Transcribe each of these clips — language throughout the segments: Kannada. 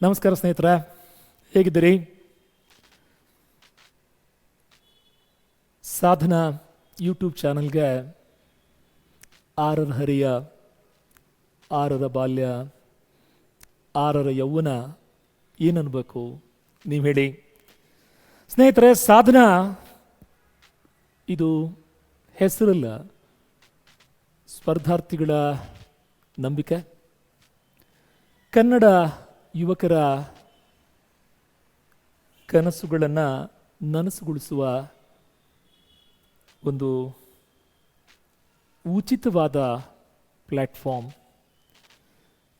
ನಮಸ್ಕಾರ ಸ್ನೇಹಿತರೆ, ಹೇಗಿದ್ದೀರಿ? ಸಾಧನಾ ಯೂಟ್ಯೂಬ್ ಚಾನಲ್ಗೆ ಆರರ ಹರಿಯ, ಆರರ ಬಾಲ್ಯ, ಆರರ ಯೌವನ ಏನನ್ಬೇಕು ನೀವು ಹೇಳಿ. ಸ್ನೇಹಿತರೆ, ಸಾಧನಾ ಇದು ಹೆಸರಲ್ಲ, ಸ್ಪರ್ಧಾರ್ಥಿಗಳ ನಂಬಿಕೆ. ಕನ್ನಡ ಯುವಕರ ಕನಸುಗಳನ್ನು ನನಸುಗೊಳಿಸುವ ಒಂದು ಉಚಿತವಾದ ಪ್ಲ್ಯಾಟ್ಫಾರ್ಮ್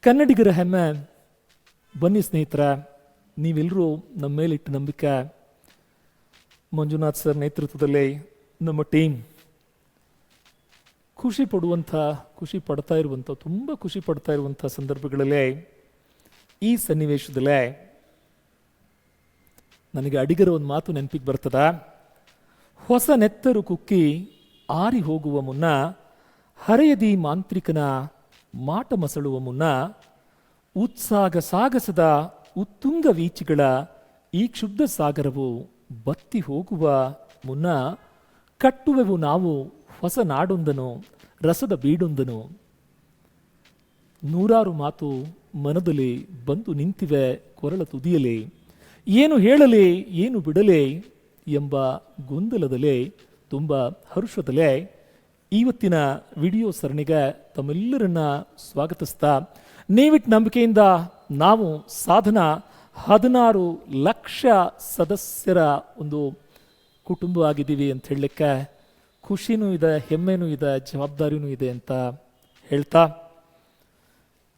ಕನ್ನಡಿಗರ ಹೆಮ್ಮೆ. ಬನ್ನಿ ಸ್ನೇಹಿತರ ನೀವೆಲ್ಲರೂ ನಮ್ಮ ಮೇಲಿಟ್ಟು ನಂಬಿಕೆ. ಮಂಜುನಾಥ್ ಸರ್ ನೇತೃತ್ವದಲ್ಲಿ ನಮ್ಮ ಟೀಮ್. ಖುಷಿ ಪಡುವಂಥ, ಖುಷಿ ಪಡ್ತಾ ಇರುವಂಥ, ತುಂಬ ಖುಷಿ ಪಡ್ತಾ ಇರುವಂಥ ಸಂದರ್ಭಗಳಲ್ಲೇ ಈ ಸನ್ನಿವೇಶದಲ್ಲೇ ನನಗೆ ಅಡಿಗರ ಒಂದು ಮಾತು ನೆನಪಿಗೆ ಬರ್ತದ? ಹೊಸ ನೆತ್ತರು ಕುಕ್ಕಿ ಆರಿ ಹೋಗುವ ಮುನ್ನ ಹರೆಯದಿ ಮಾಂತ್ರಿಕನ ಮಾಟ ಮಸಳುವ ಮುನ್ನ ಉತ್ಸಾಗ ಸಾಗಸದ ಉತ್ತುಂಗ ವೀಚಿಗಳ ಈ ಕ್ಷುಬ್ಧ ಸಾಗರವು ಬತ್ತಿ ಹೋಗುವ ಮುನ್ನ ಕಟ್ಟುವೆವು ನಾವು ಹೊಸ ನಾಡೊಂದನು, ರಸದ ಬೀಡೊಂದನು. ನೂರಾರು ಮಾತು ಮನದಲ್ಲಿ ಬಂದು ನಿಂತಿವೆ ಕೊರಳ ತುದಿಯಲಿ ಏನು ಹೇಳಲಿ, ಏನು ಬಿಡಲಿ ಎಂಬ ಗೊಂದಲದಲ್ಲೇ, ತುಂಬ ಹರುಷದಲ್ಲೇ ಇವತ್ತಿನ ವಿಡಿಯೋ ಸರಣಿಗೆ ತಮ್ಮೆಲ್ಲರನ್ನ ಸ್ವಾಗತಿಸ್ತಾ, ನೀವಿಟ್ ನಂಬಿಕೆಯಿಂದ ನಾವು ಸಾಧನ ಹದಿನಾರು ಲಕ್ಷ ಸದಸ್ಯರ ಒಂದು ಕುಟುಂಬ ಆಗಿದ್ದೀವಿ ಅಂತ ಹೇಳಲಿಕ್ಕೆ ಖುಷಿನೂ ಇದೆ, ಹೆಮ್ಮೆನೂ ಇದೆ, ಜವಾಬ್ದಾರಿನೂ ಇದೆ ಅಂತ ಹೇಳ್ತಾ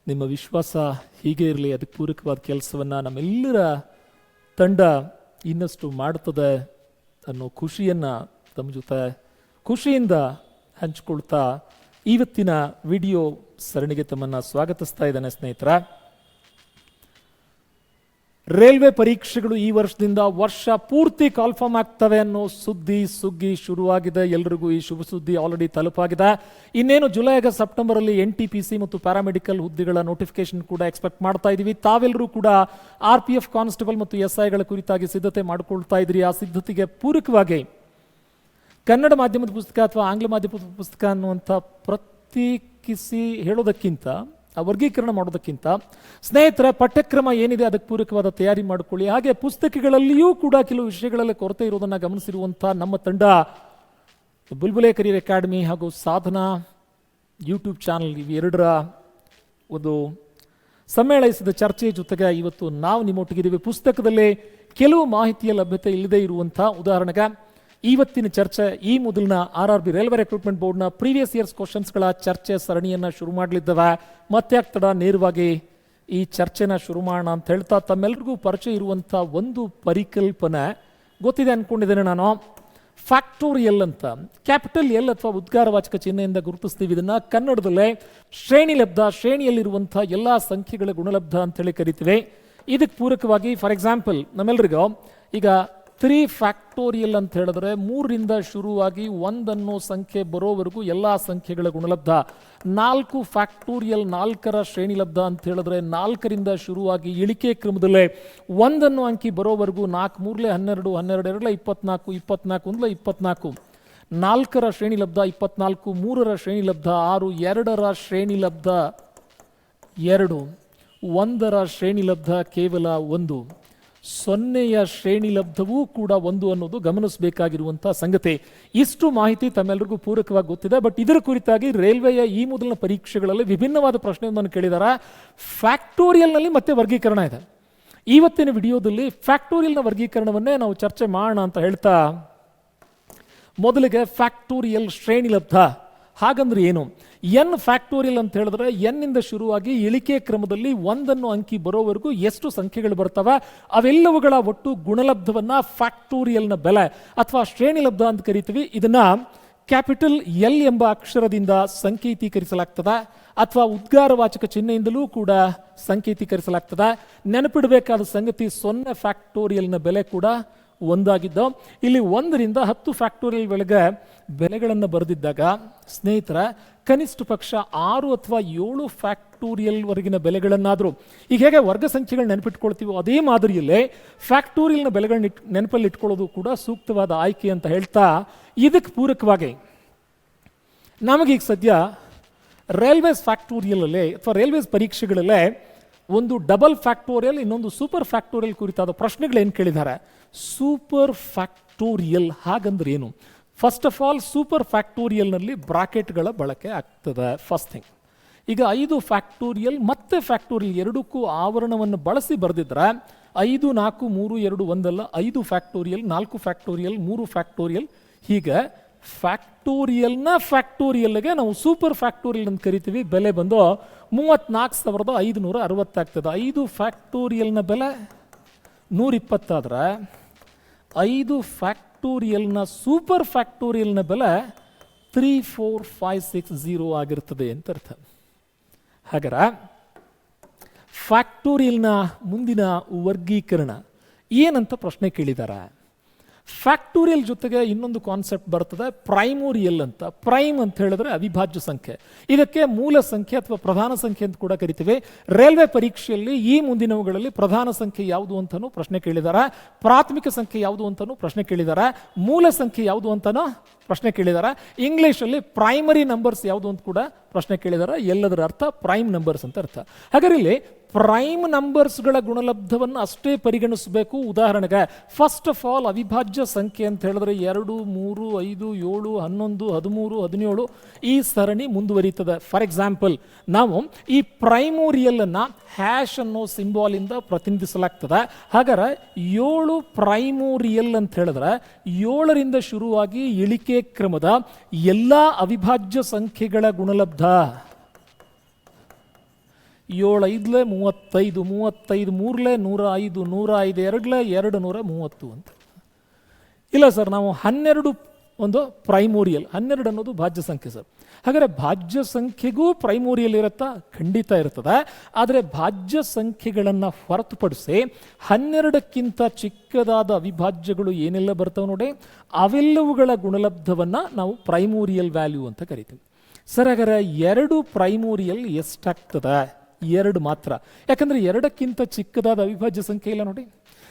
ನಿಮ್ಮ ವಿಶ್ವಾಸ ಹೀಗೆ ಇರಲಿ, ಅದಕ್ಕೆ ಪೂರಕವಾದ ಕೆಲಸವನ್ನು ನಮ್ಮೆಲ್ಲರ ತಂಡ ಇನ್ನಷ್ಟು ಮಾಡುತ್ತದೆ ಅನ್ನೋ ಖುಷಿಯನ್ನು ತಮ್ಮ ಜೊತೆ ಖುಷಿಯಿಂದ ಹಂಚಿಕೊಳ್ತಾ ಇವತ್ತಿನ ವಿಡಿಯೋ ಸರಣಿಗೆ ತಮ್ಮನ್ನು ಸ್ವಾಗತಿಸ್ತಾ ಇದ್ದಾನೆ ಸ್ನೇಹಿತರ. ರೈಲ್ವೆ ಪರೀಕ್ಷೆಗಳು ಈ ವರ್ಷದಿಂದ ವರ್ಷ ಪೂರ್ತಿ ಕಾಲ್ಫಾರ್ಮ್ ಆಗ್ತವೆ ಅನ್ನೋ ಸುದ್ದಿ ಸುಗ್ಗಿ ಶುರುವಾಗಿದೆ. ಎಲ್ರಿಗೂ ಈ ಶುಭ ಸುದ್ದಿ ಆಲ್ರೆಡಿ ತಲುಪಾಗಿದೆ. ಇನ್ನೇನು ಜುಲೈ ಸೆಪ್ಟೆಂಬರ್ ಅಲ್ಲಿ ಎನ್ ಟಿ ಪಿ ಸಿ ಮತ್ತು ಪ್ಯಾರಾಮೆಡಿಕಲ್ ಹುದ್ದೆಗಳ ನೋಟಿಫಿಕೇಶನ್ ಕೂಡ ಎಕ್ಸ್ಪೆಕ್ಟ್ ಮಾಡ್ತಾ ಇದೀವಿ. ತಾವೆಲ್ಲರೂ ಕೂಡ ಆರ್ ಪಿ ಎಫ್ ಕಾನ್ಸ್ಟೇಬಲ್ ಮತ್ತು ಎಸ್ ಐಗಳ ಕುರಿತಾಗಿ ಸಿದ್ಧತೆ ಮಾಡಿಕೊಳ್ತಾ ಇದ್ರಿ. ಆ ಸಿದ್ಧತೆಗೆ ಪೂರಕವಾಗಿ ಕನ್ನಡ ಮಾಧ್ಯಮದ ಪುಸ್ತಕ ಅಥವಾ ಆಂಗ್ಲ ಮಾಧ್ಯಮದ ಪುಸ್ತಕ ಅನ್ನುವಂಥ ಪ್ರತ್ಯೇಕಿಸಿ ಹೇಳೋದಕ್ಕಿಂತ ವರ್ಗೀಕರಣ ಮಾಡೋದಕ್ಕಿಂತ, ಸ್ನೇಹಿತರ, ಪಠ್ಯಕ್ರಮ ಏನಿದೆ ಅದಕ್ಕೆ ಪೂರಕವಾದ ತಯಾರಿ ಮಾಡಿಕೊಳ್ಳಿ. ಹಾಗೆ ಪುಸ್ತಕಗಳಲ್ಲಿಯೂ ಕೂಡ ಕೆಲವು ವಿಷಯಗಳಲ್ಲಿ ಕೊರತೆ ಇರೋದನ್ನು ಗಮನಿಸಿರುವಂಥ ನಮ್ಮ ತಂಡ ಬುಲ್ಬುಲೆ ಕರಿಯರ್ ಅಕಾಡೆಮಿ ಹಾಗೂ ಸಾಧನಾ ಯೂಟ್ಯೂಬ್ ಚಾನಲ್ ಇವೆರಡರ ಒಂದು ಸಮ್ಮೇಳಿಸಿದ ಚರ್ಚೆಯ ಜೊತೆಗೆ ಇವತ್ತು ನಾವು ನಿಮ್ಮೊಟ್ಟಿಗಿದ್ದೀವಿ. ಪುಸ್ತಕದಲ್ಲಿ ಕೆಲವು ಮಾಹಿತಿಯ ಲಭ್ಯತೆ ಇಲ್ಲದೆ ಇರುವಂಥ ಉದಾಹರಣೆಗೆ ಇವತ್ತಿನ ಚರ್ಚೆ ಈ ಮೊದಲಿನ R R B railway recruitment ಬೋರ್ಡ್ನ ಪ್ರೀವಿಯಸ್ ಇಯರ್ಸ್ ಕ್ವಶನ್ಸ್ಗಳ ಚರ್ಚೆ ಸರಣಿಯನ್ನು ಶುರು ಮಾಡಲಿದ್ದಾವೆ. ಮತ್ತೆ ಆಗ್ತಡ ನೇರವಾಗಿ ಈ ಚರ್ಚೆನ ಶುರು ಮಾಡೋಣ ಅಂತ ಹೇಳ್ತಾ ತಮ್ಮೆಲ್ರಿಗೂ ಪರಿಚಯ ಇರುವಂಥ ಒಂದು ಪರಿಕಲ್ಪನೆ. ಗೊತ್ತಿದೆ ಅನ್ಕೊಂಡಿದ್ದೇನೆ ನಾನು. ಫ್ಯಾಕ್ಟೋರಿಯಲ್ ಅಂತ. ಕ್ಯಾಪಿಟಲ್ ಎಲ್ ಅಥವಾ ಉದ್ಗಾರವಾಚಕ ಚಿಹ್ನೆಯಿಂದ ಗುರುತಿಸ್ತೀವಿ. ಇದನ್ನ ಕನ್ನಡದಲ್ಲೇ ಶ್ರೇಣಿ ಲಬ್ಧ, ಶ್ರೇಣಿಯಲ್ಲಿರುವಂಥ ಎಲ್ಲ ಸಂಖ್ಯೆಗಳ ಗುಣಲಬ್ಧ ಅಂತೇಳಿ ಕರಿತೀವಿ. ಇದಕ್ಕೆ ಪೂರಕವಾಗಿ, ಫಾರ್ ಎಕ್ಸಾಂಪಲ್, ನಮ್ಮೆಲ್ರಿಗೂ ಈಗ ತ್ರೀ ಫ್ಯಾಕ್ಟೋರಿಯಲ್ ಅಂತ ಹೇಳಿದ್ರೆ ಮೂರರಿಂದ ಶುರುವಾಗಿ ಒಂದನ್ನೋ ಸಂಖ್ಯೆ ಬರೋವರೆಗೂ ಎಲ್ಲ ಸಂಖ್ಯೆಗಳ ಗುಣಲಬ್ಧ. ನಾಲ್ಕು ಫ್ಯಾಕ್ಟೋರಿಯಲ್ ನಾಲ್ಕರ ಶ್ರೇಣಿ ಲಬ್ಧ ಅಂತ ಹೇಳಿದ್ರೆ ನಾಲ್ಕರಿಂದ ಶುರುವಾಗಿ ಇಳಿಕೆ ಕ್ರಮದಲ್ಲೇ ಒಂದನ್ನು ಅಂಕಿ ಬರೋವರೆಗೂ ನಾಲ್ಕು ಮೂರಲೆ ಹನ್ನೆರಡು ಹನ್ನೆರಡು ಎರಡಲೇ ಇಪ್ಪತ್ನಾಲ್ಕು ಇಪ್ಪತ್ನಾಲ್ಕು ಒಂದಲೇ ಇಪ್ಪತ್ನಾಲ್ಕು. ನಾಲ್ಕರ ಶ್ರೇಣಿ ಲಬ್ಧ ಇಪ್ಪತ್ನಾಲ್ಕು, ಮೂರರ ಶ್ರೇಣಿ ಲಬ್ಧ ಆರು, ಎರಡರ ಶ್ರೇಣಿ ಲಬ್ಧ ಎರಡು, ಒಂದರ ಶ್ರೇಣಿ ಲಬ್ಧ ಕೇವಲ ಒಂದು. ಸೊನ್ನೆಯ ಶ್ರೇಣಿ ಲಬ್ಧವೂ ಕೂಡ ಒಂದು ಅನ್ನೋದು ಗಮನಿಸಬೇಕಾಗಿರುವಂಥ ಸಂಗತಿ. ಇಷ್ಟು ಮಾಹಿತಿ ತಮ್ಮೆಲ್ಲರಿಗೂ ಪೂರಕವಾಗಿ ಗೊತ್ತಿದೆ, ಬಟ್ ಇದರ ಕುರಿತಾಗಿ ರೈಲ್ವೆಯ ಈ ಮೊದಲಿನ ಪರೀಕ್ಷೆಗಳಲ್ಲಿ ವಿಭಿನ್ನವಾದ ಪ್ರಶ್ನೆಯೊಂದನ್ನು ಕೇಳಿದಾರ. ಫ್ಯಾಕ್ಟೋರಿಯಲ್ನಲ್ಲಿ ಮತ್ತೆ ವರ್ಗೀಕರಣ ಇದೆ. ಇವತ್ತಿನ ವಿಡಿಯೋದಲ್ಲಿ ಫ್ಯಾಕ್ಟೋರಿಯಲ್ನ ವರ್ಗೀಕರಣವನ್ನೇ ನಾವು ಚರ್ಚೆ ಮಾಡೋಣ ಅಂತ ಹೇಳ್ತಾ, ಮೊದಲಿಗೆ ಫ್ಯಾಕ್ಟೋರಿಯಲ್ ಶ್ರೇಣಿ ಲಬ್ಧ. ಹಾಗಂದ್ರೆ ಏನು? ಎನ್ ಫ್ಯಾಕ್ಟೋರಿಯಲ್ ಅಂತ ಹೇಳಿದ್ರೆ ಎನ್ನಿಂದ ಶುರುವಾಗಿ ಇಳಿಕೆ ಕ್ರಮದಲ್ಲಿ ಒಂದನ್ನು ಅಂಕಿ ಬರೋವರೆಗೂ ಎಷ್ಟು ಸಂಖ್ಯೆಗಳು ಬರ್ತವೆ? ಅವೆಲ್ಲವುಗಳ ಒಟ್ಟು ಗುಣಲಬ್ಧವನ್ನ ಫ್ಯಾಕ್ಟೋರಿಯಲ್ನ ಬೆಲೆ ಅಥವಾ ಶ್ರೇಣಿ ಲಬ್ಧ ಅಂತ ಕರಿತೀವಿ. ಇದನ್ನ ಕ್ಯಾಪಿಟಲ್ ಎಲ್ ಎಂಬ ಅಕ್ಷರದಿಂದ ಸಂಕೇತೀಕರಿಸಲಾಗ್ತದೆ ಅಥವಾ ಉದ್ಗಾರವಾಚಕ ಚಿಹ್ನೆಯಿಂದಲೂ ಕೂಡ ಸಂಕೇತೀಕರಿಸಲಾಗ್ತದೆ. ನೆನಪಿಡಬೇಕಾದ ಸಂಗತಿ ಸೊನ್ನೆ ಫ್ಯಾಕ್ಟೋರಿಯಲ್ನ ಬೆಲೆ ಕೂಡ ಒಂದಾಗಿದ್ದು, ಇಲ್ಲಿ ಒಂದರಿಂದ ಹತ್ತು ಫ್ಯಾಕ್ಟೋರಿಯಲ್ ಒಳಗೆ ಬೆಲೆಗಳನ್ನು ಬರೆದಿದ್ದಾಗ, ಸ್ನೇಹಿತರ, ಕನಿಷ್ಠ ಪಕ್ಷ ಆರು ಅಥವಾ ಏಳು ಫ್ಯಾಕ್ಟೋರಿಯಲ್ ವರೆಗಿನ ಬೆಲೆಗಳನ್ನಾದರೂ, ಈಗ ಹೇಗೆ ವರ್ಗ ಸಂಖ್ಯೆಗಳು ನೆನಪಿಟ್ಕೊಳ್ತೀವೋ ಅದೇ ಮಾದರಿಯಲ್ಲೇ ಫ್ಯಾಕ್ಟೋರಿಯಲ್ನ ಬೆಲೆಗಳನ್ನ ಇಟ್, ನೆನಪಲ್ಲಿ ಇಟ್ಕೊಳ್ಳೋದು ಕೂಡ ಸೂಕ್ತವಾದ ಆಯ್ಕೆ ಅಂತ ಹೇಳ್ತಾ ಇದಕ್ಕೆ ಪೂರಕವಾಗಿ ನಮಗೀಗ ಸದ್ಯ ರೈಲ್ವೇಸ್ ಫ್ಯಾಕ್ಟೋರಿಯಲಲ್ಲೇ ಅಥವಾ ರೈಲ್ವೇಸ್ ಪರೀಕ್ಷೆಗಳಲ್ಲೇ ಒಂದು ಡಬಲ್ ಫ್ಯಾಕ್ಟೋರಿಯಲ್ ಇನ್ನೊಂದು ಸೂಪರ್ ಫ್ಯಾಕ್ಟೋರಿಯಲ್ ಕುರಿತಾದ ಪ್ರಶ್ನೆಗಳು ಏನು ಕೇಳಿದ್ದಾರೆ? ಸೂಪರ್ ಫ್ಯಾಕ್ಟೋರಿಯಲ್ ಹಾಗಂದ್ರೆ ಏನು? ಫಸ್ಟ್ ಆಫ್ ಆಲ್ ಸೂಪರ್ ಫ್ಯಾಕ್ಟೋರಿಯಲ್ನಲ್ಲಿ ಬ್ರಾಕೆಟ್ಗಳ ಬಳಕೆ ಆಗ್ತದೆ. ಫಸ್ಟ್ ಥಿಂಗ್ ಈಗ ಐದು ಫ್ಯಾಕ್ಟೋರಿಯಲ್ ಮತ್ತೆ ಫ್ಯಾಕ್ಟೋರಿಯಲ್ ಎರಡಕ್ಕೂ ಆವರಣವನ್ನು ಬಳಸಿ ಬರೆದಿದ್ರೆ, ಐದು, ನಾಲ್ಕು, ಮೂರು, ಎರಡು, ಒಂದಲ್ಲ, ಐದು ಫ್ಯಾಕ್ಟೋರಿಯಲ್ ನಾಲ್ಕು ಫ್ಯಾಕ್ಟೋರಿಯಲ್ ಮೂರು ಫ್ಯಾಕ್ಟೋರಿಯಲ್ ಹೀಗೆ ಫ್ಯಾಕ್ಟೋರಿಯಲ್ನ ಫ್ಯಾಕ್ಟೋರಿಯಲ್ಗೆ ನಾವು ಸೂಪರ್ ಫ್ಯಾಕ್ಟೋರಿಯಲ್ ಅಂತ ಕರಿತೀವಿ. ಬೆಲೆ ಬಂದು ಮೂವತ್ನಾಲ್ಕು ಸಾವಿರದ ಐದುನೂರ ಅರವತ್ತಾಗ್ತದೆ. ಐದು ಫ್ಯಾಕ್ಟೋರಿಯಲ್ನ ಬೆಲೆ ನೂರಿಪ್ಪತ್ತಾದ್ರೆ ಐದು ಫ್ಯಾಕ್ಟೋರಿಯಲ್ನ ಸೂಪರ್ ಫ್ಯಾಕ್ಟೋರಿಯಲ್ನ ಬೆಲೆ three four five six zero ಆಗಿರ್ತದೆ ಅಂತ ಅರ್ಥ. ಹಾಗಾದ್ರೆ ಫ್ಯಾಕ್ಟೋರಿಯಲ್ನ ಮುಂದಿನ ವರ್ಗೀಕರಣ ಏನಂತ ಪ್ರಶ್ನೆ ಕೇಳಿದ್ದಾರೆ ಫ್ಯಾಕ್ಟೋರಿಯಲ್ ಜೊತೆಗೆ ಇನ್ನೊಂದು ಕಾನ್ಸೆಪ್ಟ್ ಬರ್ತದೆ ಪ್ರೈಮೋರಿಯಲ್ ಅಂತ. ಪ್ರೈಮ್ ಅಂತ ಹೇಳಿದ್ರೆ ಅವಿಭಾಜ್ಯ ಸಂಖ್ಯೆ. ಇದಕ್ಕೆ ಮೂಲ ಸಂಖ್ಯೆ ಅಥವಾ ಪ್ರಧಾನ ಸಂಖ್ಯೆ ಅಂತ ಕೂಡ ಕರಿತೀವಿ. ರೈಲ್ವೆ ಪರೀಕ್ಷೆಯಲ್ಲಿ ಈ ಮುಂದಿನವುಗಳಲ್ಲಿ ಪ್ರಧಾನ ಸಂಖ್ಯೆ ಯಾವುದು ಅಂತಲೂ ಪ್ರಶ್ನೆ ಕೇಳಿದಾರ. ಪ್ರಾಥಮಿಕ ಸಂಖ್ಯೆ ಯಾವುದು ಅಂತಲೂ ಪ್ರಶ್ನೆ ಕೇಳಿದಾರ. ಮೂಲ ಸಂಖ್ಯೆ ಯಾವುದು ಅಂತಲೂ ಪ್ರಶ್ನೆ ಕೇಳಿದ್ದಾರೆ ಇಂಗ್ಲೀಷಲ್ಲಿ ಪ್ರೈಮರಿ ನಂಬರ್ಸ್ ಯಾವುದು ಅಂತ ಕೂಡ ಪ್ರಶ್ನೆ ಕೇಳಿದಾರ. ಎಲ್ಲದರ ಅರ್ಥ ಪ್ರೈಮ್ ನಂಬರ್ಸ್ ಅಂತ ಅರ್ಥ. ಹಾಗಾದ್ರೆ ಪ್ರೈಮ್ ನಂಬರ್ಸ್ಗಳ ಗುಣಲಬ್ಧವನ್ನು ಅಷ್ಟೇ ಪರಿಗಣಿಸಬೇಕು. ಉದಾಹರಣೆಗೆ ಫಸ್ಟ್ ಆಫ್ ಆಲ್ ಅವಿಭಾಜ್ಯ ಸಂಖ್ಯೆ ಅಂತ ಹೇಳಿದ್ರೆ ಎರಡು, ಮೂರು, ಐದು, ಏಳು, ಹನ್ನೊಂದು, ಹದಿಮೂರು, ಹದಿನೇಳು ಈ ಸರಣಿ ಮುಂದುವರಿತದೆ ಫಾರ್ ಎಕ್ಸಾಂಪಲ್ ನಾವು ಈ ಪ್ರೈಮೋರಿಯಲ್ ಅನ್ನ ಹ್ಯಾಶ್ ಅನ್ನೋ ಸಿಂಬಾಲಿಂದ ಪ್ರತಿನಿಧಿಸಲಾಗ್ತದೆ. ಹಾಗಾದ್ರೆ ಏಳು ಪ್ರೈಮೋರಿಯಲ್ ಅಂತ ಹೇಳಿದ್ರೆ ಏಳರಿಂದ ಶುರುವಾಗಿ ಇಳಿಕೆ ಕ್ರಮದ ಎಲ್ಲ ಅವಿಭಾಜ್ಯ ಸಂಖ್ಯೆಗಳ ಗುಣಲಬ್ಧ. ಏಳು ಐದ್ಲೆ ಮೂವತ್ತೈದು ಮೂವತ್ತೈದು, ಮೂರ್ಲೆ ನೂರ ಐದು ನೂರ ಐದು ಎರಡ್ಲೆ ಎರಡು ನೂರ ಮೂವತ್ತು ಅಂತ. ಇಲ್ಲ ಸರ್, ನಾವು ಹನ್ನೆರಡು ಒಂದು ಪ್ರೈಮೋರಿಯಲ್, ಹನ್ನೆರಡು ಅನ್ನೋದು ಭಾಜ್ಯ ಸಂಖ್ಯೆ ಸರ್. ಹಾಗಾದರೆ ಭಾಜ್ಯ ಸಂಖ್ಯೆಗೂ ಪ್ರೈಮೋರಿಯಲ್ ಇರುತ್ತಾ? ಖಂಡಿತ ಇರ್ತದೆ ಆದರೆ ಭಾಜ್ಯ ಸಂಖ್ಯೆಗಳನ್ನು ಹೊರತುಪಡಿಸಿ ಹನ್ನೆರಡಕ್ಕಿಂತ ಚಿಕ್ಕದಾದ ಅವಿಭಾಜ್ಯಗಳು ಏನೆಲ್ಲ ಬರ್ತವೆ ನೋಡಿ? ಅವೆಲ್ಲವುಗಳ ಗುಣಲಬ್ಧವನ್ನು ನಾವು ಪ್ರೈಮೋರಿಯಲ್ ವ್ಯಾಲ್ಯೂ ಅಂತ ಕರಿತೀವಿ. ಸರ್, ಹಾಗಾದ್ರೆ ಎರಡು ಪ್ರೈಮೋರಿಯಲ್ ಎಷ್ಟಾಗ್ತದೆ? ಎರಡು ಮಾತ್ರ. ಯಾಕಂದರೆ ಎರಡಕ್ಕಿಂತ ಚಿಕ್ಕದಾದ ಅವಿಭಾಜ್ಯ ಸಂಖ್ಯೆ ಇಲ್ಲ ನೋಡಿ.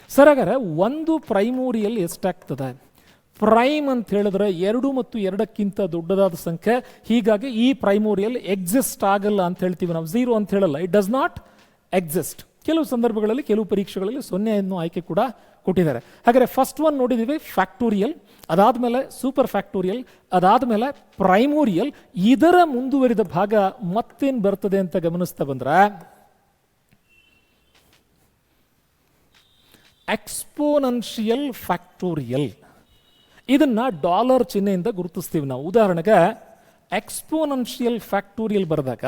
ಸರ್, ಹಾಗಾದ್ರೆ ಒಂದು ಪ್ರೈಮೋರಿಯಲ್ ಎಷ್ಟಾಗ್ತದೆ? ಪ್ರೈಮ್ ಅಂತ ಹೇಳಿದ್ರೆ ಎರಡು ಮತ್ತು ಎರಡಕ್ಕಿಂತ ದೊಡ್ಡದಾದ ಸಂಖ್ಯೆ. ಹೀಗಾಗಿ ಈ ಪ್ರೈಮೋರಿಯಲ್ ಎಕ್ಸಿಸ್ಟ್ ಆಗಲ್ಲ ಅಂತ ಹೇಳ್ತೀವಿ ನಾವು. ಝೀರೋ ಅಂತ ಹೇಳಲ್ಲ. ಇಟ್ ಡಸ್ ನಾಟ್ ಎಕ್ಸಿಸ್ಟ್ ಕೆಲವು ಸಂದರ್ಭಗಳಲ್ಲಿ ಕೆಲವು ಪರೀಕ್ಷೆಗಳಲ್ಲಿ ಸೊನ್ನೆ ಅನ್ನೋ ಆಯ್ಕೆ ಕೂಡ ಕೊಟ್ಟಿದ್ದಾರೆ. ಹಾಗಾದರೆ ಫಸ್ಟ್ ಒನ್ ನೋಡಿದ್ದೀವಿ ಫ್ಯಾಕ್ಟೋರಿಯಲ್ ಅದಾದಮೇಲೆ ಸೂಪರ್ ಫ್ಯಾಕ್ಟೋರಿಯಲ್ ಅದಾದಮೇಲೆ ಪ್ರೈಮೋರಿಯಲ್ ಇದರ ಮುಂದುವರಿದ ಭಾಗ ಮತ್ತೇನು ಬರ್ತದೆ ಅಂತ ಗಮನಿಸ್ತಾ ಬಂದ್ರೆ ಎಕ್ಸ್ಪೋನನ್ಷಿಯಲ್ ಫ್ಯಾಕ್ಟೋರಿಯಲ್ ಇದನ್ನ ಡಾಲರ್ ಚಿಹ್ನೆಯಿಂದ ಗುರುತಿಸ್ತೀವಿ ನಾವು. ಉದಾಹರಣೆಗೆ ಎಕ್ಸ್ಪೋನನ್ಷಿಯಲ್ ಫ್ಯಾಕ್ಟೋರಿಯಲ್ ಬರೆದಾಗ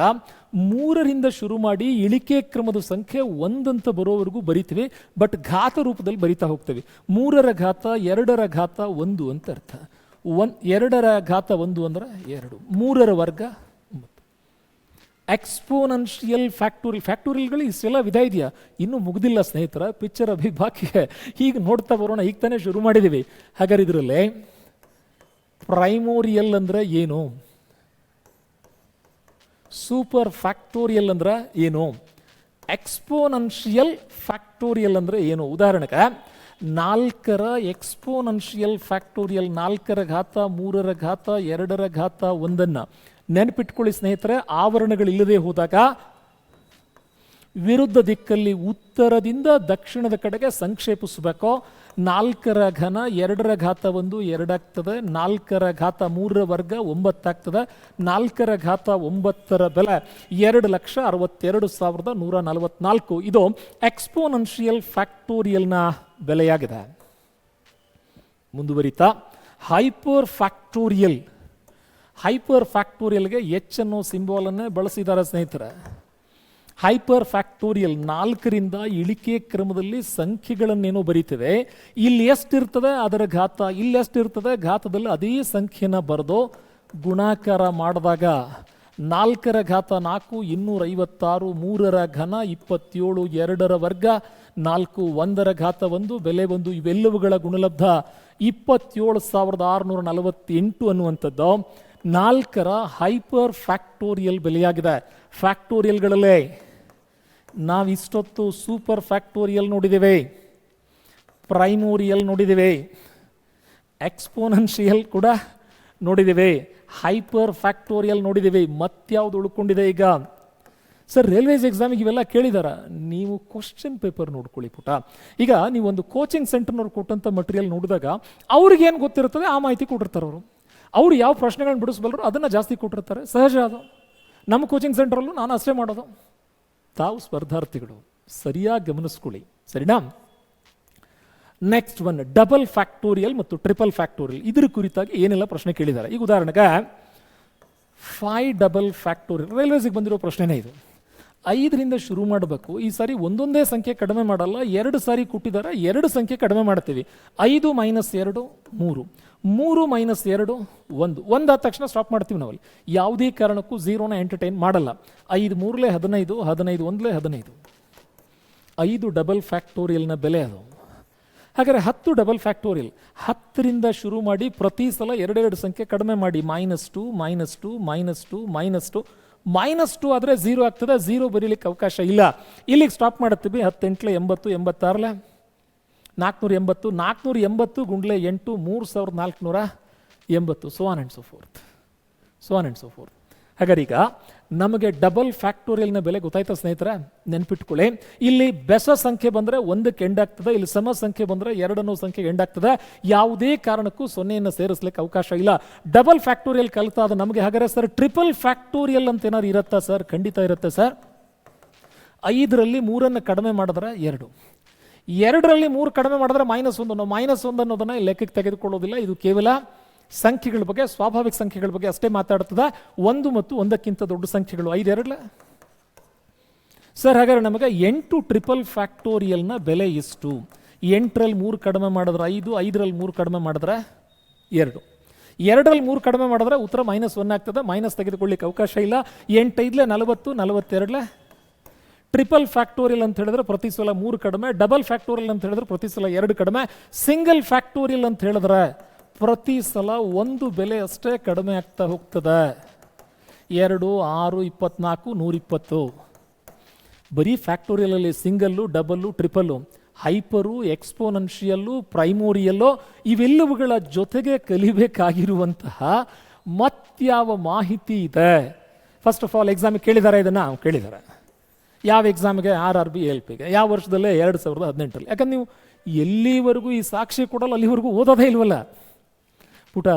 ಮೂರರಿಂದ ಶುರು ಮಾಡಿ ಇಳಿಕೆ ಕ್ರಮದ ಸಂಖ್ಯೆ ಒಂದಂತ ಬರೋವರೆಗೂ ಬರಿತೀವಿ ಬಟ್ ಘಾತ ರೂಪದಲ್ಲಿ ಬರಿತಾ ಹೋಗ್ತೇವೆ. ಮೂರರ ಘಾತ, ಎರಡರ ಘಾತ ಒಂದು ಅಂತ ಅರ್ಥ. ಒನ್, ಎರಡರ ಘಾತ ಒಂದು ಅಂದ್ರೆ ಎರಡು. ಮೂರರ ವರ್ಗ ಒಂಬತ್ತು ಫ್ಯಾಕ್ಟೋರಿ ಫ್ಯಾಕ್ಟೋರಿಯಲ್ ಫ್ಯಾಕ್ಟೋರಿಯಲ್ಗಳು ಇಷ್ಟೆಲ್ಲ ವಿಧ ಇದೆಯಾ? ಇನ್ನೂ ಮುಗ್ದಿಲ್ಲ ಸ್ನೇಹಿತರ ಪಿಕ್ಚರ್ ಅಭಿಭಾಗ್ಯ ಈಗ ನೋಡ್ತಾ ಬರೋಣ, ಈಗ ತಾನೇ ಶುರು ಮಾಡಿದ್ದೀವಿ. ಹಾಗಾದ್ರೆ ಇದರಲ್ಲಿ ಪ್ರೈಮೋರಿಯಲ್ ಅಂದ್ರೆ ಏನು? ಸೂಪರ್ ಫ್ಯಾಕ್ಟೋರಿಯಲ್ ಅಂದ್ರೆ ಏನು? ಎಕ್ಸ್ಪೋನನ್ಷಿಯಲ್ ಫ್ಯಾಕ್ಟೋರಿಯಲ್ ಅಂದ್ರೆ ಏನು? ಉದಾಹರಣೆಗೆ, ನಾಲ್ಕರ ಎಕ್ಸ್ಪೋನನ್ಷಿಯಲ್ ಫ್ಯಾಕ್ಟೋರಿಯಲ್, ನಾಲ್ಕರ ಘಾತ, ಮೂರರ ಘಾತ, ಎರಡರ ಘಾತ, ಒಂದನ್ನು ನೆನಪಿಟ್ಕೊಳ್ಳಿ ಸ್ನೇಹಿತರೆ, ಆವರಣಗಳಿಲ್ಲದೆ ಹೋದಾಗ ವಿರುದ್ಧ ದಿಕ್ಕಲ್ಲಿ ಉತ್ತರದಿಂದ ದಕ್ಷಿಣದ ಕಡೆಗೆ ಸಂಕ್ಷೇಪಿಸಬೇಕು. ನಾಲ್ಕರ ಘನ, ಎರಡರ ಘಾತ ಒಂದು, ಎರಡಾಗ್ತದೆ. ನಾಲ್ಕರ ಘಾತ ಮೂರರ ವರ್ಗ, ಒಂಬತ್ತಾಗ್ತದೆ. ನಾಲ್ಕರ ಘಾತ ಒಂಬತ್ತರ ಬೆಲೆ ಎರಡು ಲಕ್ಷ ಅರವತ್ತೆರಡು ಸಾವಿರದ ನೂರ ನಲವತ್ನಾಲ್ಕು. ಇದು ಎಕ್ಸ್ಪೋನೆನ್ಷಿಯಲ್ ಫ್ಯಾಕ್ಟೋರಿಯಲ್ನ ಬೆಲೆಯಾಗಿದೆ. ಮುಂದುವರಿತಾ ಹೈಪರ್ ಫ್ಯಾಕ್ಟೋರಿಯಲ್ ಹೈಪರ್ ಫ್ಯಾಕ್ಟೋರಿಯಲ್ಗೆ ಎಚ್ ಅನ್ನೋ ಸಿಂಬಾಲನ್ನೇ ಬಳಸಿದ್ದಾರೆ ಸ್ನೇಹಿತರೆ. ಹೈಪರ್ ಫ್ಯಾಕ್ಟೋರಿಯಲ್ ನಾಲ್ಕರಿಂದ ಇಳಿಕೆ ಕ್ರಮದಲ್ಲಿ ಸಂಖ್ಯೆಗಳನ್ನೇನೋ ಬರೀತದೆ ಇಲ್ಲಿ ಎಷ್ಟಿರ್ತದೆ, ಅದರ ಘಾತ, ಇಲ್ಲಿ ಎಷ್ಟಿರ್ತದೆ, ಘಾತದಲ್ಲಿ ಅದೇ ಸಂಖ್ಯೆನ ಬರೆದು ಗುಣಾಕಾರ ಮಾಡಿದಾಗ ನಾಲ್ಕರ ಘಾತ ನಾಲ್ಕು ಇನ್ನೂರ ಐವತ್ತಾರು ಮೂರರ ಘನ, ಇಪ್ಪತ್ತೇಳು, ಎರಡರ ವರ್ಗ, ನಾಲ್ಕು, ಒಂದರ ಘಾತ ಒಂದು, ಬೆಲೆ ಒಂದು, ಇವೆಲ್ಲವುಗಳ ಗುಣಲಬ್ಧ ಇಪ್ಪತ್ತೇಳು ಸಾವಿರದ ಆರುನೂರ ನಲವತ್ತೆಂಟು ಅನ್ನುವಂಥದ್ದು. ನಾಲ್ಕರ ಹೈಪರ್ ಫ್ಯಾಕ್ಟೋರಿಯಲ್ ಬೆಲೆಯಾಗಿದೆ. ಫ್ಯಾಕ್ಟೋರಿಯಲ್ಗಳಲ್ಲೇ ನಾವು ಇಷ್ಟೊತ್ತು ಸೂಪರ್ ಫ್ಯಾಕ್ಟೋರಿಯಲ್ ನೋಡಿದ್ದೇವೆ, ಪ್ರೈಮೋರಿಯಲ್ ನೋಡಿದ್ದೇವೆ, ಎಕ್ಸ್ಪೋನೆನ್ಷಿಯಲ್ ಕೂಡ ನೋಡಿದ್ದೇವೆ, ಹೈಪರ್ ಫ್ಯಾಕ್ಟೋರಿಯಲ್ ನೋಡಿದ್ದೇವೆ, ಮತ್ಯಾವ್ದು ಉಳ್ಕೊಂಡಿದೆ ಈಗ? ಸರ್ ರೈಲ್ವೇಸ್ ಎಕ್ಸಾಮಿಗೆ ಇವೆಲ್ಲ ಕೇಳಿದಾರ, ನೀವು ಕ್ವಶನ್ ಪೇಪರ್ ನೋಡ್ಕೊಳ್ಳಿ ಪುಟ. ಈಗ ನೀವು ಒಂದು ಕೋಚಿಂಗ್ ಸೆಂಟರ್ನವ್ರು ಕೊಟ್ಟಂಥ ಮಟೀರಿಯಲ್ ನೋಡಿದಾಗ ಅವ್ರಿಗೇನು ಗೊತ್ತಿರುತ್ತದೆ, ಆ ಮಾಹಿತಿ ಕೊಟ್ಟಿರ್ತಾರೆ ಅವರು. ಅವ್ರು ಯಾವ ಪ್ರಶ್ನೆಗಳನ್ನ ಬಿಡಿಸ್ಬಲ್ಲರು ಅದನ್ನು ಜಾಸ್ತಿ ಕೊಟ್ಟಿರ್ತಾರೆ. ಸಹಜ ಅದು. ನಮ್ಮ ಕೋಚಿಂಗ್ ಸೆಂಟ್ರಲ್ಲೂ ನಾನು ಅಷ್ಟೇ ಮಾಡೋದು. ತಾವು ಸ್ಪರ್ಧಾರ್ಥಿಗಳು. ಸರಿಯಾಗಿ ಗಮನಿಸ್ಕೊಳ್ಳಿ. ಸರಿನಾ? ನೆಕ್ಸ್ಟ್ ಒನ್ ಡಬಲ್ ಫ್ಯಾಕ್ಟೋರಿಯಲ್ ಮತ್ತು ಟ್ರಿಪಲ್ ಫ್ಯಾಕ್ಟೋರಿಯಲ್ ಇದ್ರ ಕುರಿತಾಗಿ ಏನೆಲ್ಲ ಪ್ರಶ್ನೆ ಕೇಳಿದ್ದಾರೆ? ಈಗ ಉದಾಹರಣೆಗೆ ಫೈ ಡಬಲ್ ಫ್ಯಾಕ್ಟೋರಿಯಲ್ ರೈಲ್ವೇಸಿಗೆ ಬಂದಿರೋ ಪ್ರಶ್ನೆನೇ ಇದು. ಐದರಿಂದ ಶುರು ಮಾಡಬೇಕು. ಈ ಸಾರಿ ಒಂದೊಂದೇ ಸಂಖ್ಯೆ ಕಡಿಮೆ ಮಾಡಲ್ಲ. ಎರಡು ಸಾರಿ ಕೊಟ್ಟಿದ್ದಾರೆ ಎರಡು ಸಂಖ್ಯೆ ಕಡಿಮೆ ಮಾಡ್ತೀವಿ. ಐದು ಮೈನಸ್ ಎರಡು, ಮೂರು. ಮೂರು ಮೈನಸ್ ಎರಡು, ಒಂದು. ಒಂದಾದ ತಕ್ಷಣ ಸ್ಟಾಪ್ ಮಾಡ್ತೀವಿ ನಾವಲ್ಲಿ. ಯಾವುದೇ ಕಾರಣಕ್ಕೂ ಝೀರೋನ ಎಂಟರ್ಟೈನ್ ಮಾಡಲ್ಲ. ಐದು ಮೂರಲೇ ಹದಿನೈದು ಹದಿನೈದು ಒಂದಲೇ ಹದಿನೈದು. ಐದು ಡಬಲ್ ಫ್ಯಾಕ್ಟೋರಿಯಲ್ನ ಬೆಲೆ ಅದು. ಹಾಗಾದರೆ ಹತ್ತು ಡಬಲ್ ಫ್ಯಾಕ್ಟೋರಿಯಲ್ ಹತ್ತರಿಂದ ಶುರು ಮಾಡಿ ಪ್ರತಿ ಸಲ ಎರಡೆರಡು ಸಂಖ್ಯೆ ಕಡಿಮೆ ಮಾಡಿ. Minus two minus two minus two minus two. Minus two ಆದರೆ ಝೀರೋ ಆಗ್ತದೆ, ಝೀರೋ ಬರೀಲಿಕ್ಕೆ ಅವಕಾಶ ಇಲ್ಲ. ಇಲ್ಲಿಗೆ ಸ್ಟಾಪ್ ಮಾಡುತ್ತೀವಿ ಹತ್ತೆಂಟ್ಲೆ ಎಂಬತ್ತು ಎಂಬತ್ತಾರಲೆ ನಾಲ್ಕುನೂರ ಎಂಬತ್ತು ನಾಲ್ಕುನೂರ ಎಂಬತ್ತು ಗುಂಡ್ಲೆ ಎಂಟು, ಮೂರು ಸಾವಿರದ ನಾಲ್ಕುನೂರ ಎಂಬತ್ತು. So on and so forth so on and so forth ಹಾಗಾದ್ರೆ ಈಗ ನಮಗೆ ಡಬಲ್ ಫ್ಯಾಕ್ಟೋರಿಯಲ್ನ ಬೆಲೆ ಗೊತ್ತಾಯ್ತಾ ಸ್ನೇಹಿತರ? ನೆನ್ಪಿಟ್ಕೊಳ್ಳಿ. ಇಲ್ಲಿ ಬೆಸ ಸಂಖ್ಯೆ ಬಂದರೆ ಒಂದಕ್ಕೆ ಎಂಡ್ ಆಗ್ತದೆ ಇಲ್ಲಿ ಸಮ ಸಂಖ್ಯೆ ಬಂದರೆ ಎರಡನ್ನೋ ಸಂಖ್ಯೆ ಎಂಡ್ ಆಗ್ತದೆ ಯಾವುದೇ ಕಾರಣಕ್ಕೂ ಸೊನ್ನೆಯನ್ನು ಸೇರಿಸ್ಲಿಕ್ಕೆ ಅವಕಾಶ ಇಲ್ಲ. ಡಬಲ್ ಫ್ಯಾಕ್ಟೋರಿಯಲ್ ಕಲಿತಾದ ನಮಗೆ ಹಾಗಾದ್ರೆ ಸರ್ ಟ್ರಿಪಲ್ ಫ್ಯಾಕ್ಟೋರಿಯಲ್ ಅಂತ ಏನಾದ್ರು ಇರುತ್ತಾ ಸರ್ ಖಂಡಿತ ಇರುತ್ತೆ ಸರ್ ಐದರಲ್ಲಿ ಮೂರನ್ನು ಕಡಿಮೆ ಮಾಡಿದ್ರೆ ಎರಡು. ಎರಡರಲ್ಲಿ ಮೂರು ಕಡಿಮೆ ಮಾಡಿದ್ರೆ ಮೈನಸ್ ಒಂದು. ಮೈನಸ್ ಒಂದು ಅನ್ನೋದನ್ನು ಲೆಕ್ಕಕ್ಕೆ ತೆಗೆದುಕೊಳ್ಳೋದಿಲ್ಲ. ಇದು ಕೇವಲ ಸಂಖ್ಯೆಗಳ ಬಗ್ಗೆ, ಸ್ವಾಭಾವಿಕ ಸಂಖ್ಯೆಗಳ ಬಗ್ಗೆ ಅಷ್ಟೇ ಮಾತಾಡ್ತದ. ಒಂದು ಮತ್ತು ಒಂದಕ್ಕಿಂತ ದೊಡ್ಡ ಸಂಖ್ಯೆಗಳು ಐದು ಎರಡಲ್ಲ ಸರ್, ಹಾಗಾದ್ರೆ ನಮಗೆ ಎಂಟು ಟ್ರಿಪಲ್ ಫ್ಯಾಕ್ಟೋರಿಯಲ್ನ ಬೆಲೆ ಎಷ್ಟು? ಎಂಟರಲ್ಲಿ ಮೂರು ಕಡಿಮೆ ಮಾಡಿದ್ರೆ ಐದು, ಐದರಲ್ಲಿ ಮೂರು ಕಡಿಮೆ ಮಾಡಿದ್ರೆ ಎರಡು. ಎರಡರಲ್ಲಿ ಮೂರು ಕಡಿಮೆ ಮಾಡಿದ್ರೆ ಉತ್ತರ ಮೈನಸ್ ಒನ್ ಆಗ್ತದೆ, ಮೈನಸ್ ತೆಗೆದುಕೊಳ್ಳಿಕ್ಕೆ ಅವಕಾಶ ಇಲ್ಲ. ಎಂಟೈದಲೆ ನಲವತ್ತು, ನಲವತ್ತೆರಡಲೇ? ಟ್ರಿಪಲ್ ಫ್ಯಾಕ್ಟೋರಿಯಲ್ ಅಂತ ಹೇಳಿದ್ರೆ ಪ್ರತಿ ಸಲ ಮೂರು ಕಡಿಮೆ, ಡಬಲ್ ಫ್ಯಾಕ್ಟೋರಿಯಲ್ ಅಂತ ಹೇಳಿದ್ರೆ ಪ್ರತಿ ಸಲ ಎರಡು ಕಡಿಮೆ. ಸಿಂಗಲ್ ಫ್ಯಾಕ್ಟೋರಿಯಲ್ ಅಂತ ಹೇಳಿದ್ರೆ ಪ್ರತಿ ಸಲ ಒಂದು ಬೆಲೆ ಅಷ್ಟೇ ಕಡಿಮೆ ಆಗ್ತಾ ಹೋಗ್ತದೆ. ಎರಡು, ಆರು, ಇಪ್ಪತ್ನಾಲ್ಕು, ನೂರಿಪ್ಪತ್ತು. ಬರೀ ಫ್ಯಾಕ್ಟೋರಿಯಲಲ್ಲಿ ಸಿಂಗಲ್ಲು, ಡಬಲ್ಲು, ಟ್ರಿಪಲ್ಲು, ಹೈಪರು, ಎಕ್ಸ್ಪೋನೆನ್ಷಿಯಲ್ಲು, ಪ್ರೈಮೋರಿಯಲ್ಲು ಇವೆಲ್ಲವುಗಳ ಜೊತೆಗೆ ಕಲಿಬೇಕಾಗಿರುವಂತಹ ಮತ್ಯಾವ ಮಾಹಿತಿ ಇದೆ. ಫಸ್ಟ್ ಆಫ್ ಆಲ್ ಎಕ್ಸಾಮಿಗೆ ಕೇಳಿದ್ದಾರೆ ಇದನ್ನು? ಕೇಳಿದ್ದಾರೆ ಯಾವ ಎಕ್ಸಾಮ್ಗೆ ಆರ್ ಆರ್ ಬಿ ಎಲ್ ಪಿಗೆ ಯಾವ ವರ್ಷದಲ್ಲೇ? ಎರಡು ಸಾವಿರದ ಹದಿನೆಂಟರಲ್ಲಿ. ಯಾಕಂದ್ರೆ ನೀವು ಎಲ್ಲಿವರೆಗೂ ಈ ಸಾಕ್ಷಿ ಕೊಡಲ್ಲ, ಅಲ್ಲಿವರೆಗೂ ಓದೋದೇ ಇಲ್ವಲ್ಲ? ಪುಟ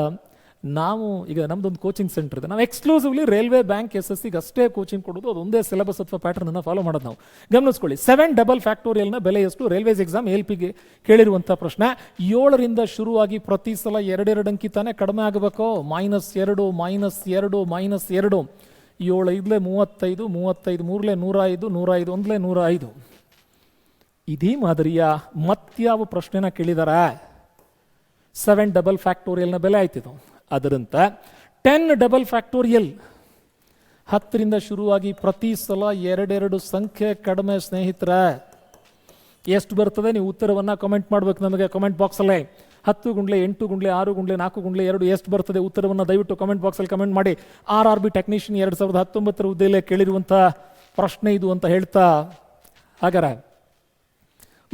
ನಾವು ಈಗ ನಮ್ದೊಂದು ಕೋಚಿಂಗ್ ಸೆಂಟರ್ ಇದೆ. ನಾವು exclusively railway bank S S ಸಿಗೆ ಅಷ್ಟೇ ಕೋಚಿಂಗ್ ಕೊಡೋದು ಅದೊಂದೇ ಸಿಲೆಬಸ್ ಅಥವಾ ಪ್ಯಾಟರ್ನನ್ನು ಫಾಲೋ ಮಾಡೋದು ನಾವು. ಗಮನಿಸ್ಕೊಳ್ಳಿ ಸೆವೆನ್ ಡಬಲ್ ಫ್ಯಾಕ್ಟೋರಿಯಲ್ನ ಬೆಲೆ ಎಷ್ಟು? ರೈಲ್ವೇಸ್ ಎಕ್ಸಾಮ್ ಎಲ್ ಪಿಗೆ ಕೇಳಿರುವಂಥ ಪ್ರಶ್ನೆ. ಏಳರಿಂದ ಶುರುವಾಗಿ ಪ್ರತಿ ಸಲ ಎರಡೆರಡು ಅಂಕಿ ತಾನೇ ಕಡಿಮೆ ಆಗಬೇಕು? ಮೈನಸ್ ಎರಡು ಮೈನಸ್ ಎರಡು ಮೈನಸ್ ಎರಡು. ಏಳು ಐದಲೇ ಮೂವತ್ತೈದು ಮೂವತ್ತೈದು ಮೂರಲೇ ನೂರ ಐದು ನೂರ ಐದು ಒಂದಲೇ ನೂರ ಐದು ಇದೇ ಮಾದರಿಯ ಮತ್ಯಾವ ಪ್ರಶ್ನೆನ ಕೇಳಿದಾರ? ಸೆವೆನ್ ಡಬಲ್ ಫ್ಯಾಕ್ಟೋರಿಯಲ್ನ ಬೆಲೆ ಆಯ್ತಿದ್ದು ಅದರಂತ ಟೆನ್ ಡಬಲ್ ಫ್ಯಾಕ್ಟೋರಿಯಲ್ ಹತ್ತರಿಂದ ಶುರುವಾಗಿ ಪ್ರತಿ ಸಲ ಎರಡೆರಡು ಸಂಖ್ಯೆ ಕಡಿಮೆ ಸ್ನೇಹಿತರ. ಎಷ್ಟು ಬರ್ತದೆ? ನೀವು ಉತ್ತರವನ್ನು ಕಮೆಂಟ್ ಮಾಡ್ಬೇಕು ನಮಗೆ ಕಮೆಂಟ್ ಬಾಕ್ಸಲ್ಲೇ ಹತ್ತು ಗುಂಡ್ಲೆ, ಎಂಟು ಗುಂಡ್ಲೆ, ಆರು ಗುಂಡ್ಲೆ, ನಾಲ್ಕು ಗುಂಡ್ಲೆ, ಎರಡು ಎಷ್ಟು ಬರ್ತದೆ ಉತ್ತರವನ್ನು ದಯವಿಟ್ಟು ಕಮೆಂಟ್ ಬಾಕ್ಸಲ್ಲಿ ಕಮೆಂಟ್ ಮಾಡಿ. ಆರ್ ಆರ್ ಬಿ ಟೆಕ್ನಿಷಿಯನ್ ಎರಡು ಸಾವಿರದ ಹತ್ತೊಂಬತ್ತರ ಹುದ್ದೆಯಲ್ಲೇ ಕೇಳಿರುವಂಥ ಪ್ರಶ್ನೆ ಇದು ಅಂತ ಹೇಳ್ತಾ. ಹಾಗಾರೆ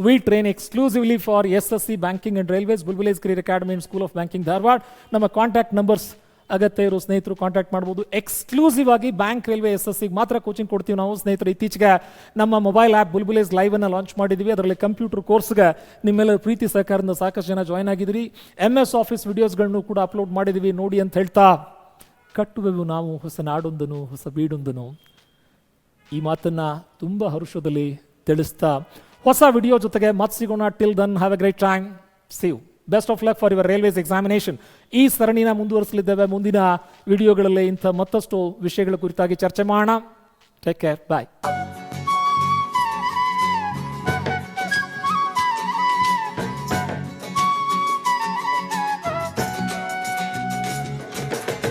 We train exclusively for SSC Banking and Railways, Bulbulis Career Academy and School of Banking, Dharwad ನಮ್ಮ ಕಾಂಟ್ಯಾಕ್ಟ್ ನಂಬರ್ಸ್ ಅಗತ್ಯ ಇರೋ ಸ್ನೇಹಿತರು ಕಾಂಟ್ಯಾಕ್ಟ್ ಮಾಡ್ಬೋದು. ಎಕ್ಸ್ಕ್ಲೂಸಿವ್ ಆಗಿ ಬ್ಯಾಂಕ್ ರೈಲ್ವೆ ಎಸ್ ಎಸ್ ಸಿಗೆ ಮಾತ್ರ ಕೋಚಿಂಗ್ ಕೊಡ್ತೀವಿ ನಾವು ಸ್ನೇಹಿತರು. ಇತ್ತೀಚೆಗೆ ನಮ್ಮ ಮೊಬೈಲ್ ಆ್ಯಪ್ ಬುಲ್ಬುಲೇಸ್ ಲೈವ್ ಅನ್ನು ಲಾಂಚ್ ಮಾಡಿದ್ವಿ. ಅದರಲ್ಲಿ ಕಂಪ್ಯೂಟರ್ ಕೋರ್ಸ್ಗೆ ನಿಮ್ಮೆಲ್ಲರ ಪ್ರೀತಿ ಸಹಕಾರದಿಂದ ಸಾಕಷ್ಟು ಜನ ಜಾಯ್ನ್ ಆಗಿದ್ರಿ ಎಂ ಎಸ್ ಆಫೀಸ್ ವಿಡಿಯೋಸ್ಗಳನ್ನು ಕೂಡ ಅಪ್ಲೋಡ್ ಮಾಡಿದ್ವಿ. ನೋಡಿ ಅಂತ ಹೇಳ್ತಾ ಕಟ್ಟುವೆವು ನಾವು ಹೊಸ ನಾಡೊಂದನು ಹೊಸ ಬೀಡೊಂದನು ಈ ಮಾತನ್ನು ತುಂಬ ಹರುಷದಲ್ಲಿ ತಿಳಿಸ್ತಾ ಹೊಸ ವಿಡಿಯೋ ಜೊತೆಗೆ ಮತ್ ಸಿಗೋಣ till then have a great time ಸಿವ್ best of luck for your railways examination ಈ ಸರಣಿನ ಮುಂದುವರಿಸಲಿದ್ದೇವೆ. ಮುಂದಿನ ವಿಡಿಯೋಗಳಲ್ಲಿ ಇಂಥ ಮತ್ತಷ್ಟು ವಿಷಯಗಳ ಕುರಿತಾಗಿ ಚರ್ಚೆ ಮಾಡೋಣ. Take care bye